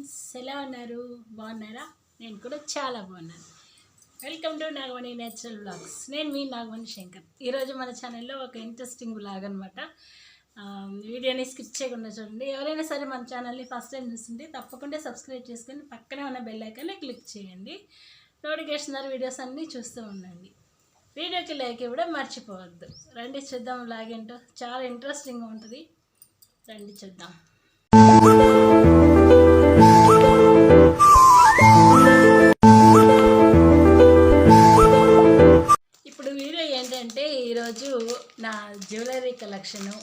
Friends ఎలా ఉన్నారు? బాగున్నారా? నేను కూడా చాలా బాగున్నాను. Welcome to Nagamani natural blogs నేను మీ నాగమణి శంకర్. ఈరోజు మన ఛానల్లో ఒక ఇంట్రెస్టింగ్ బ్లాగ్ అనమాట వీడియోని స్కిప్ చేయకుండా చూడండి. ఎవరైనా సరే మన ఛానల్ని ఫస్ట్ టైం చూస్తుంటే తప్పకుండా సబ్స్క్రైబ్ చేసుకొని పక్కనే ఉన్న బెల్ ఐకాన్ని క్లిక్ చేయండి. నోటిఫికేషన్ ద్వారా వీడియోస్ అన్నీ చూస్తూ ఉండండి. వీడియోకి లైక్ ఇవ్వడం మర్చిపోవద్దు. రండి చూద్దాం బ్లాగ్ ఏంటో. చాలా ఇంట్రెస్టింగ్గా ఉంటుంది. రండి చూద్దాం. జ్యువెలరీ కలెక్షను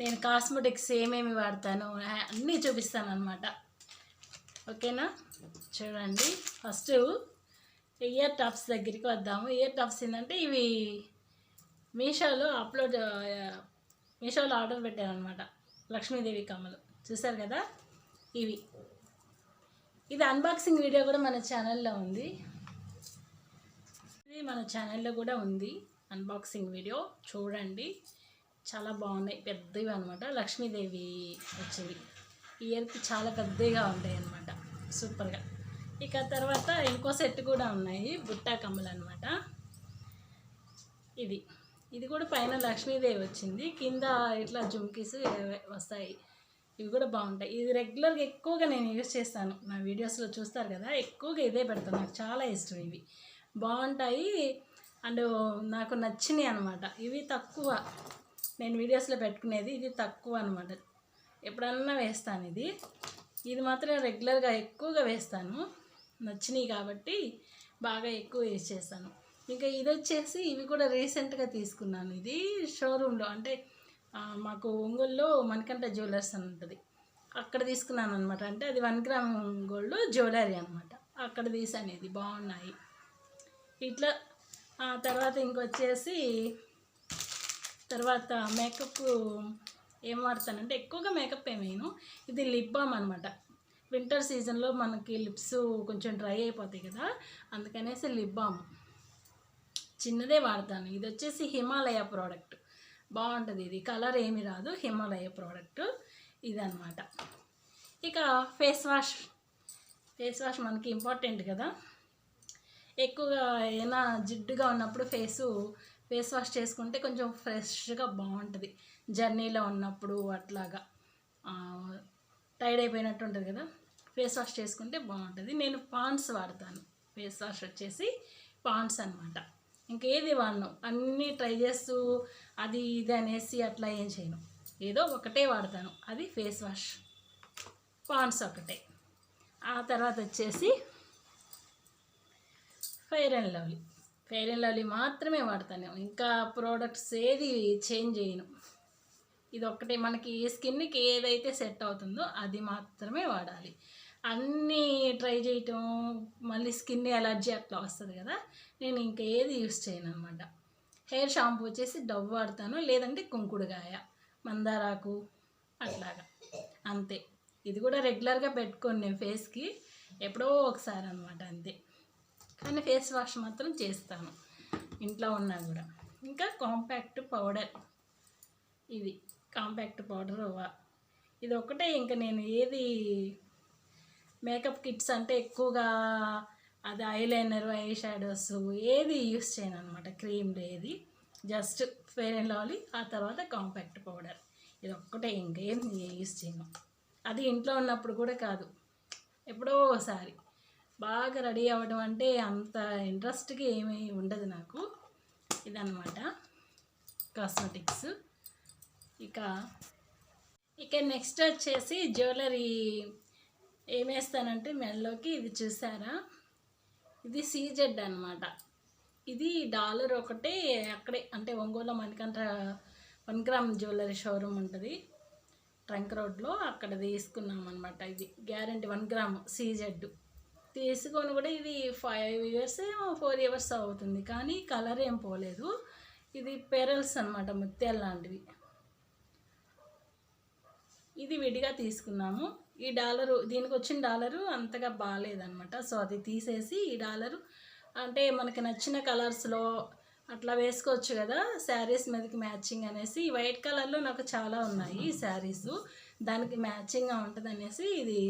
నేను కాస్మెటిక్స్ ఏమేమి వాడతాను? అన్నీ చూపిస్తాను అనమాట ఓకేనా? చూడండి. ఫస్ట్ ఇయర్ టాప్స్ దగ్గరికి వద్దాము. ఇయర్ టాప్స్ ఏంటంటే ఇవి మీషోలో అప్లోడ్ మీషోలో ఆర్డర్ పెట్టాను అనమాట లక్ష్మీదేవి కమ్మలు. చూసారు కదా? ఇవి. ఇది అన్బాక్సింగ్ వీడియో కూడా మన ఛానల్లో ఉంది. ఇది మన ఛానల్లో కూడా ఉంది అన్బాక్సింగ్ వీడియో చూడండి. చాలా బాగున్నాయి. పెద్దవి అనమాట లక్ష్మీదేవి వచ్చేవి ఇయర్కి చాలా పెద్దగా ఉంటాయి అనమాట సూపర్గా. ఇక తర్వాత ఇంకో సెట్ కూడా ఉన్నాయి. బుట్టా కమ్మలు అనమాట ఇది. ఇది కూడా పైన లక్ష్మీదేవి వచ్చింది. కింద ఇట్లా జుమ్కీస్ వస్తాయి. ఇవి కూడా బాగుంటాయి. ఇది రెగ్యులర్గా ఎక్కువగా నేను యూజ్ చేస్తాను. నా వీడియోస్లో చూస్తారు కదా ఎక్కువగా ఇదే పెడతాను నాకు చాలా ఇష్టం ఇవి. బాగుంటాయి. అండ్ నాకు నచ్చినాయి అనమాట ఇవి తక్కువ. నేను వీడియోస్లో పెట్టుకునేది ఇది తక్కువ అనమాట ఎప్పుడన్నా వేస్తాను ఇది. ఇది మాత్రం రెగ్యులర్గా ఎక్కువగా వేస్తాను. నచ్చినాయి కాబట్టి బాగా ఎక్కువ యూజ్ చేస్తాను. ఇంకా ఇది వచ్చేసి ఇవి కూడా రీసెంట్గా తీసుకున్నాను. ఇది షోరూంలో అంటే మాకు ఒంగోలులో మణికంఠ జ్యువెలర్స్ అని ఉంటుంది. అక్కడ తీసుకున్నాను అనమాట అంటే అది వన్ గ్రామ్ గోల్డ్ జ్యువెలరీ అనమాట అక్కడ తీసాను ఇది. బాగున్నాయి. ఇట్లా తర్వాత ఇంకొచ్చేసి తర్వాత మేకప్ ఏం వాడతానంటే ఎక్కువగా మేకప్ ఏమేను ఇది లిప్ బామ్ అనమాట వింటర్ సీజన్లో మనకి లిప్స్ కొంచెం డ్రై అయిపోతాయి కదా అందుకనేసి లిప్ బామ్ చిన్నదే వాడతాను. ఇది వచ్చేసి హిమాలయ ప్రోడక్ట్ బాగుంటుంది ఇది. కలర్ ఏమి రాదు. హిమాలయ ప్రోడక్ట్ ఇదనమాట ఇక ఫేస్ వాష్ ఫేస్ వాష్ మనకి ఇంపార్టెంట్ కదా. ఎక్కువగా ఏదైనా జిడ్డుగా ఉన్నప్పుడు ఫేసు ఫేస్ వాష్ చేసుకుంటే కొంచెం ఫ్రెష్గా బాగుంటుంది. జర్నీలో ఉన్నప్పుడు అట్లాగా టైర్డ్ అయిపోయినట్టు ఉంటుంది కదా ఫేస్ వాష్ చేసుకుంటే బాగుంటుంది. నేను పాండ్స్ వాడతాను. ఫేస్ వాష్ వచ్చేసి పాండ్స్ అనమాట ఇంకేది వాడను. అన్నీ ట్రై చేస్తూ అది ఇది అనేసి అట్లా ఏం చేయను. ఏదో ఒకటే వాడతాను. అది ఫేస్ వాష్. పాండ్స్ ఒకటే. ఆ తర్వాత వచ్చేసి Fair and Lovely. Fair and Lovely మాత్రమే వాడతాను. ఇంకా ప్రోడక్ట్స్ ఏది చేంజ్ చేయను. ఇది ఒక్కటే మనకి స్కిన్కి ఏదైతే సెట్ అవుతుందో అది మాత్రమే వాడాలి. అన్నీ ట్రై చేయటం మళ్ళీ స్కిన్ ఎలర్జీ అట్లా వస్తుంది కదా నేను ఇంకా ఏది యూస్ చేయను అనమాట హెయిర్ షాంపూ వచ్చేసి డవ్ వాడతాను లేదంటే కుంకుడుగాయ మందారాకు అట్లాగా. అంతే. ఇది కూడా రెగ్యులర్గా పెట్టుకోను నేను ఫేస్కి ఎప్పుడో ఒకసారి అనమాట అంతే. కానీ ఫేస్ వాష్ మాత్రం చేస్తాను. ఇంట్లో ఉన్నా కూడా. ఇంకా కాంపాక్ట్ పౌడర్. ఇది కాంపాక్ట్ పౌడర్ ఇది ఒకటే ఇంకా నేను ఏది మేకప్ కిట్స్ అంటే ఎక్కువగా అది ఐలైనర్ ఐ షాడోస్ ఏది యూస్ చేయను అనమాట క్రీమ్లు ఏది జస్ట్ ఫెయిర్ అండ్ లవ్లీ ఆ తర్వాత కాంపాక్ట్ పౌడర్. ఇది ఒక్కటే ఇంకేం యూస్ చేయను. అది ఇంట్లో ఉన్నప్పుడు కూడా కాదు. ఎప్పుడో ఒకసారి బాగా రెడీ అవ్వడం అంటే అంత ఇంట్రెస్ట్గా ఏమీ ఉండదు నాకు. ఇదన్నమాట కాస్మెటిక్స్. ఇక ఇక నెక్స్ట్ వచ్చేసి జ్యువెలరీ ఏమేస్తానంటే మెల్లోకి మెడలోకి ఇది చూసారా? ఇది సీజెడ్ అనమాట ఇది డాలర్ ఒకటే అక్కడే అంటే Ongole Manikanta one gram jewellery showroom ఉంటుంది. ట్రంక్ రోడ్లో అక్కడ తీసుకున్నాం అనమాట ఇది. Guarantee one gram CZ. తీసుకొని కూడా ఇది ఫైవ్ ఇయర్స్ ఫోర్ ఇయర్స్ అవుతుంది. కానీ కలర్ ఏం పోలేదు. ఇది పెరల్స్ అనమాట ముత్యాలు లాంటివి. ఇది విడిగా తీసుకున్నాము. ఈ డాలరు దీనికి వచ్చిన డాలరు అంతగా బాగాలేదనమాట సో అది తీసేసి ఈ డాలరు అంటే మనకి నచ్చిన కలర్స్లో అట్లా వేసుకోవచ్చు కదా శారీస్ మీదకి మ్యాచింగ్ అనేసి. వైట్ కలర్లో నాకు చాలా ఉన్నాయి శారీస్. దానికి మ్యాచింగ్గా ఉంటుంది అనేసి ఇది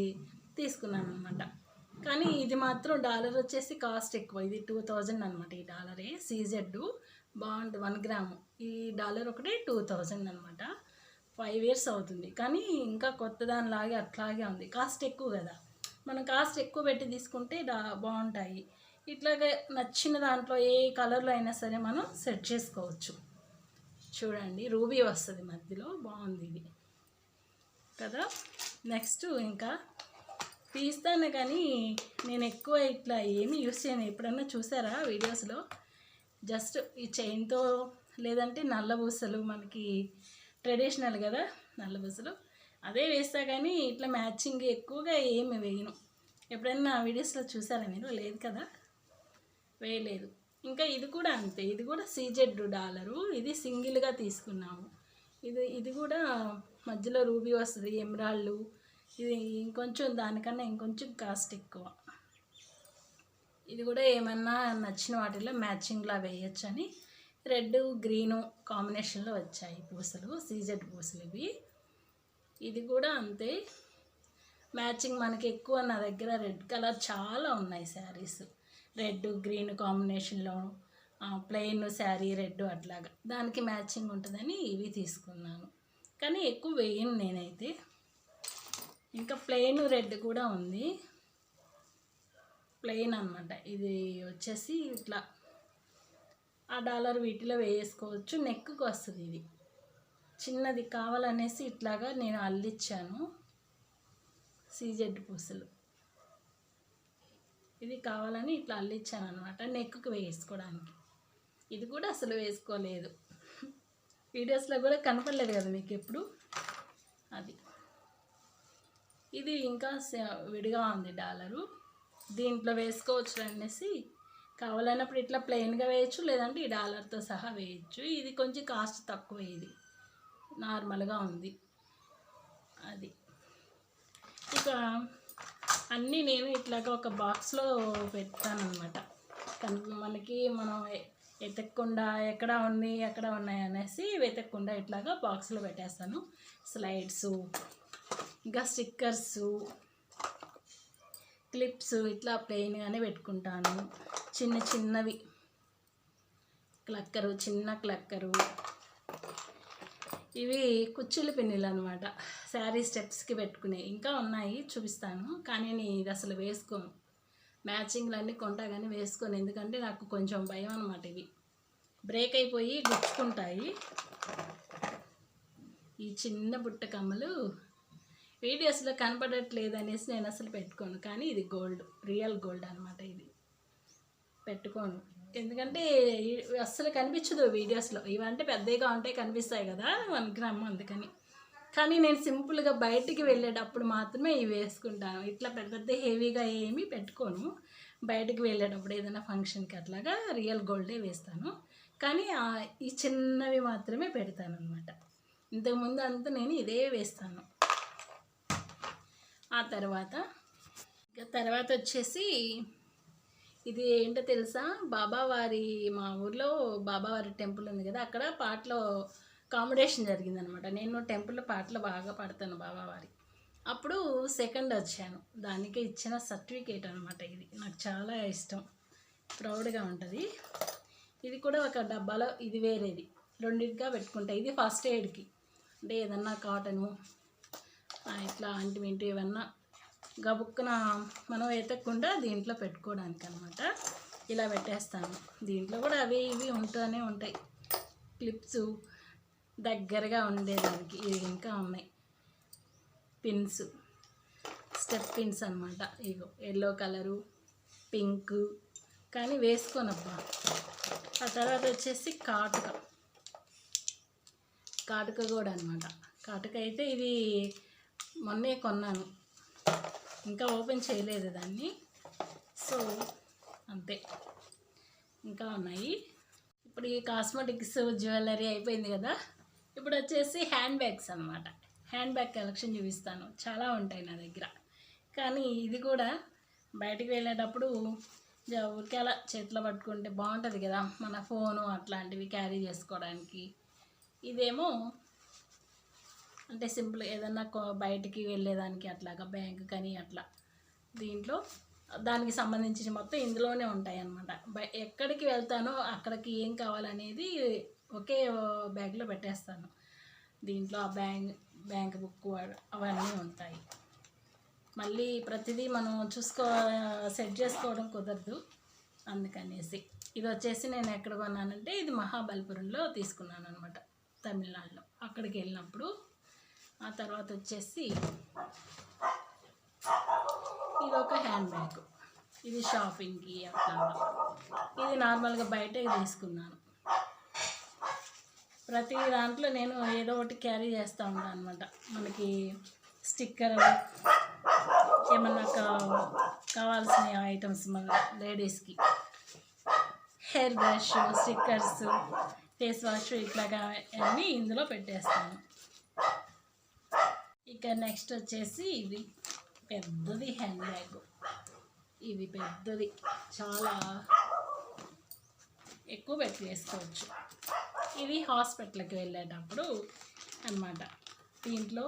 తీసుకున్నాను అనమాట కానీ ఇది మాత్రం డాలర్ వచ్చేసి కాస్ట్ ఎక్కువ. ఇది టూ థౌజండ్ అనమాట ఈ డాలరే. సీజెడ్ బాగుంటుంది వన్ గ్రాము. ఈ డాలర్ ఒకటి టూ థౌజండ్ అనమాట ఫైవ్ ఇయర్స్ అవుతుంది. కానీ ఇంకా కొత్త దానిలాగే అట్లాగే ఉంది. కాస్ట్ ఎక్కువ కదా. మనం కాస్ట్ ఎక్కువ పెట్టి తీసుకుంటే డా బాగుంటాయి. ఇట్లాగే నచ్చిన దాంట్లో ఏ కలర్లో అయినా సరే మనం సెట్ చేసుకోవచ్చు. చూడండి రూబీ వస్తుంది మధ్యలో. బాగుంది ఇది. కదా? నెక్స్ట్ ఇంకా తీస్తాను కానీ నేను ఎక్కువ ఇట్లా ఏమీ యూస్ చేయను. ఎప్పుడన్నా చూసారా వీడియోస్లో? జస్ట్ ఈ చైన్తో లేదంటే నల్ల పూసలు మనకి ట్రెడిషనల్ కదా నల్ల పూసలు. అదే వేస్తా కానీ ఇట్లా మ్యాచింగ్ ఎక్కువగా ఏమి వేయను. ఎప్పుడైనా వీడియోస్లో చూసారా మీరు? లేదు కదా? వేయలేదు. ఇంకా ఇది కూడా అంతే. ఇది కూడా సీజెడ్ డాలరు. ఇది సింగిల్గా తీసుకున్నాము. ఇది ఇది కూడా మధ్యలో రూబీ వస్తుంది ఎమరాళ్ళు ఇది ఇంకొంచెం దానికన్నా ఇంకొంచెం కాస్ట్ ఎక్కువ. ఇది కూడా ఏమన్నా నచ్చిన వాటిలో మ్యాచింగ్లా వేయొచ్చని రెడ్ గ్రీను కాంబినేషన్లో వచ్చాయి పూసలు సీజెడ్ పూసలు ఇవి. ఇది కూడా అంతే. మ్యాచింగ్ మనకి ఎక్కువ నా దగ్గర రెడ్ కలర్ చాలా ఉన్నాయి శారీస్. రెడ్ గ్రీన్ కాంబినేషన్లో ప్లెయిన్ శారీ రెడ్ అట్లాగా. దానికి మ్యాచింగ్ ఉంటుందని ఇవి తీసుకున్నాను. కానీ ఎక్కువ వేయను నేనైతే. ఇంకా ప్లెయిన్ రెడ్ కూడా ఉంది. ప్లెయిన్ అనమాట ఇది వచ్చేసి ఇట్లా ఆ డాలర్ వీటిలో వేసుకోవచ్చు నెక్కు వస్తుంది ఇది. చిన్నది కావాలనేసి ఇట్లాగా నేను అల్లిచ్చాను. సీజెడ్ పూసలు. ఇది కావాలని ఇట్లా అల్లిచ్చాను అనమాట నెక్కు వేసుకోవడానికి. ఇది కూడా అసలు వేసుకోలేదు. వీడియోస్లో కూడా కనపడలేదు కదా మీకు ఎప్పుడు? అది. ఇది ఇంకా విడిగా ఉంది డాలరు. దీంట్లో వేసుకోవచ్చు అనేసి. కావాలన్నప్పుడు ఇట్లా ప్లెయిన్గా వేయచ్చు లేదంటే ఈ డాలర్తో సహా వేయచ్చు. ఇది కొంచెం కాస్ట్ తక్కువ ఇది. నార్మల్గా ఉంది. అది. ఇక అన్నీ నేను ఇట్లాగా ఒక బాక్స్లో పెడతానమాట మనకి మనం ఎ- ఎక్కడ ఉంది ఎక్కడ ఉన్నాయి అనేసి వెతకకుండా ఇట్లాగా బాక్స్లో పెట్టేస్తాను. స్లైడ్స్ ఇంకా స్టిక్కర్స్ క్లిప్స్ ఇట్లా ప్లెయిన్గానే పెట్టుకుంటాను. చిన్న చిన్నవి. క్లక్కరు చిన్న క్లక్కరు. ఇవి కుచ్చుల పిన్నులు అనమాట శారీ స్టెప్స్కి పెట్టుకునే. ఇంకా ఉన్నాయి చూపిస్తాను. కానీ నేను ఇది అసలు వేసుకోను. మ్యాచింగ్లు అన్నీ కొంటా కానీ వేసుకోను. ఎందుకంటే నాకు కొంచెం భయం అనమాట ఇవి. బ్రేక్ అయిపోయి గుచ్చుకుంటాయి. ఈ చిన్న బుట్ట కమ్మలు వీడియోస్లో కనపడట్లేదు అనేసి నేను అసలు పెట్టుకోను. కానీ ఇది గోల్డ్ రియల్ గోల్డ్ అనమాట ఇది. పెట్టుకోను. ఎందుకంటే అస్సలు కనిపించదు వీడియోస్లో. ఇవంటే పెద్దగా ఉంటాయి కనిపిస్తాయి కదా వన్ గ్రామ్ అందుకని. కానీ నేను సింపుల్గా బయటికి వెళ్ళేటప్పుడు మాత్రమే ఇవి వేసుకుంటాను. ఇట్లా పెద్ద పెద్ద హెవీగా ఏమీ పెట్టుకోను. బయటికి వెళ్ళేటప్పుడు ఏదైనా ఫంక్షన్కి అట్లాగా రియల్ గోల్డే వేస్తాను. కానీ ఈ చిన్నవి మాత్రమే పెడతాను అనమాట ఇంతకుముందు అంతా నేను ఇదే వేస్తాను. ఆ తర్వాత ఇక తర్వాత వచ్చేసి ఇది ఏంటో తెలుసా? బాబావారి మా ఊర్లో బాబావారి టెంపుల్ ఉంది కదా అక్కడ పాటలో కాంపిటీషన్ జరిగిందనమాట. నేను టెంపుల్లో పాటలు బాగా పాడతాను బాబావారి అప్పుడు సెకండ్ వచ్చాను. దానికి ఇచ్చిన సర్టిఫికేట్ అనమాట ఇది. నాకు చాలా ఇష్టం. ప్రౌడ్గా ఉంటుంది. ఇది కూడా ఒక డబ్బాలో ఇది వేరేది. రెండింటిగా పెట్టుకుంటా. ఇది ఫస్ట్ ఎయిడ్కి అంటే ఏదన్నా కాటను ఇట్లా అంటిమింటి ఏమన్నా గబుక్కున మనం ఎతకకుండా దీంట్లో పెట్టుకోవడానికి అనమాట ఇలా పెట్టేస్తాను. దీంట్లో కూడా అవి ఇవి ఉంటూనే ఉంటాయి. క్లిప్స్ దగ్గరగా ఉండేదానికి ఇవి ఇంకా ఉన్నాయి. పిన్స్ స్టెప్ పిన్స్ అనమాట ఇగో ఎల్లో కలరు పింక్ కానీ వేసుకోనబ్బా. ఆ తర్వాత వచ్చేసి కాటుక. కాటుక కూడా అనమాట. కాటుక అయితే ఇది మొన్నే కొన్నాను. ఇంకా ఓపెన్ చేయలేదు దాన్ని. సో అంతే. ఇంకా ఉన్నాయి. ఇప్పుడు ఈ కాస్మెటిక్స్ జ్యువెలరీ అయిపోయింది కదా. ఇప్పుడు వచ్చేసి హ్యాండ్ బ్యాగ్స్ అనమాట హ్యాండ్ బ్యాగ్ కలెక్షన్ చూపిస్తాను. చాలా ఉంటాయి నా దగ్గర. కానీ ఇది కూడా బయటికి వెళ్ళేటప్పుడు జ- ఊరికే అలా చేతిలో పట్టుకుంటే బాగుంటుంది కదా. మన ఫోను అట్లాంటివి క్యారీ చేసుకోవడానికి. ఇదేమో అంటే సింపుల్ ఏదన్నా బయటికి వెళ్ళేదానికి అట్లాగా బ్యాంక్ కానీ అట్లా. దీంట్లో దానికి సంబంధించిన మొత్తం ఇందులోనే ఉంటాయి అన్నమాట ఎక్కడికి వెళ్తానో అక్కడికి ఏం కావాలనేది ఒకే బ్యాగ్లో పెట్టేస్తాను. దీంట్లో ఆ బ్యాంక్ బ్యాంక్ బుక్ అవన్నీ ఉంటాయి. మళ్ళీ ప్రతిదీ మనం చూసుకో సెట్ చేసుకోవడం కుదరదు అందుకనేసి. ఇది వచ్చేసి నేను ఎక్కడ కొన్నానంటే ఇది మహాబలిపురంలో తీసుకున్నాను అనమాట తమిళనాడులో. అక్కడికి వెళ్ళినప్పుడు ఆ తర్వాత వచ్చేసి ఇది ఒక హ్యాండ్ బ్యాగ్. ఇది షాపింగ్కి అట్లా. ఇది నార్మల్గా బయటే తీసుకున్నాను. ప్రతి దాంట్లో నేను ఏదో ఒకటి క్యారీ చేస్తూ ఉంటాను అనమాట మనకి స్టిక్కర్ ఏమన్నా కా కావాల్సిన ఐటమ్స్ మన లేడీస్కి. Hair brush stickers face wash ఇట్లాగా అన్నీ ఇందులో పెట్టేస్తాను. ఇక నెక్స్ట్ వచ్చేసి ఇది పెద్దది హ్యాండ్ బ్యాగ్ ఇది పెద్దది. చాలా ఎక్కువ పెట్టి వేసుకోవచ్చు. ఇది హాస్పిటల్కి వెళ్ళేటప్పుడు అన్నమాట. దీంట్లో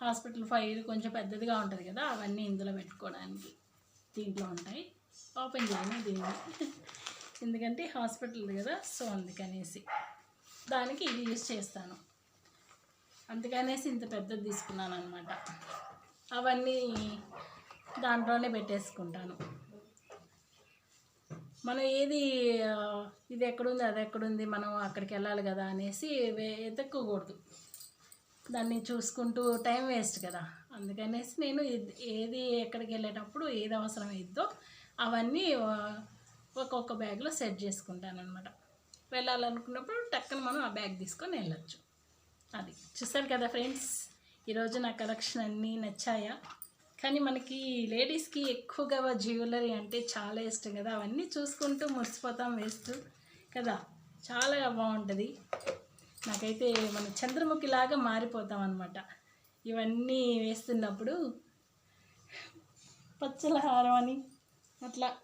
హాస్పిటల్ ఫైర్ కొంచెం పెద్దదిగా ఉంటుంది కదా అవన్నీ ఇందులో పెట్టుకోవడానికి దీంట్లో ఉంటాయి. ఓపెన్ చేయను దీన్ని. ఎందుకంటే హాస్పిటల్ కదా సో అందుకనేసి. దానికి ఇది యూజ్ చేస్తాను. అందుకనేసి ఇంత పెద్దది తీసుకున్నాను అనమాట అవన్నీ దాంట్లోనే పెట్టేసుకుంటాను. మనం ఏది ఇది ఎక్కడుంది అది ఎక్కడుంది మనం అక్కడికి వెళ్ళాలి కదా అనేసి వే- వెతక్కకూడదు. దాన్ని చూసుకుంటూ టైం వేస్ట్ కదా. అందుకనేసి నేను ఏది ఎక్కడికి వెళ్ళేటప్పుడు ఏది అవసరమైద్దో అవన్నీ ఒక్కొక్క బ్యాగ్లో సెట్ చేసుకుంటాను అనమాట వెళ్ళాలనుకున్నప్పుడు టక్కన మనం ఆ బ్యాగ్ తీసుకొని వెళ్ళచ్చు. అది. చూసారు కదా ఫ్రెండ్స్? ఈరోజు నా కలెక్షన్ అన్నీ నచ్చాయా? కానీ మనకి లేడీస్కి ఎక్కువగా జ్యువెలరీ అంటే చాలా ఇష్టం కదా. అవన్నీ చూసుకుంటూ మురిసిపోతాం వేస్తూ కదా. చాలా బాగుంటుంది. నాకైతే మన చంద్రముఖి లాగా మారిపోతాం అనమాట ఇవన్నీ వేస్తున్నప్పుడు పచ్చల హారం అని అట్లా.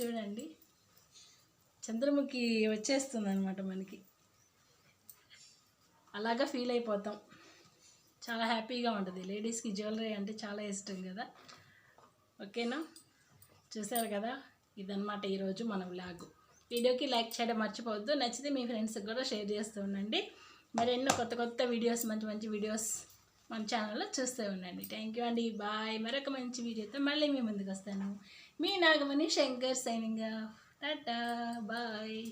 చూడండి. చంద్రముఖి వచ్చేస్తుంది అనమాట మనకి. అలాగా ఫీల్ అయిపోతాం. చాలా హ్యాపీగా ఉంటుంది. లేడీస్కి జ్యువెలరీ అంటే చాలా ఇష్టం కదా. ఓకేనా? చూసారు కదా? ఇదన్నమాట ఈరోజు మన వ్లాగ్. వీడియోకి లైక్ చేయడం మర్చిపోవద్దు. నచ్చితే మీ ఫ్రెండ్స్కి కూడా షేర్ చేస్తూ ఉండండి. మరి ఎన్నో కొత్త కొత్త వీడియోస్ మంచి మంచి వీడియోస్ మన ఛానల్లో చూస్తూ ఉండండి. థ్యాంక్ యూ అండి. బాయ్ మరొక మంచి వీడియోతో మళ్ళీ మీ ముందుకు వస్తాను. మీ Nagamani Shankar signing tata bye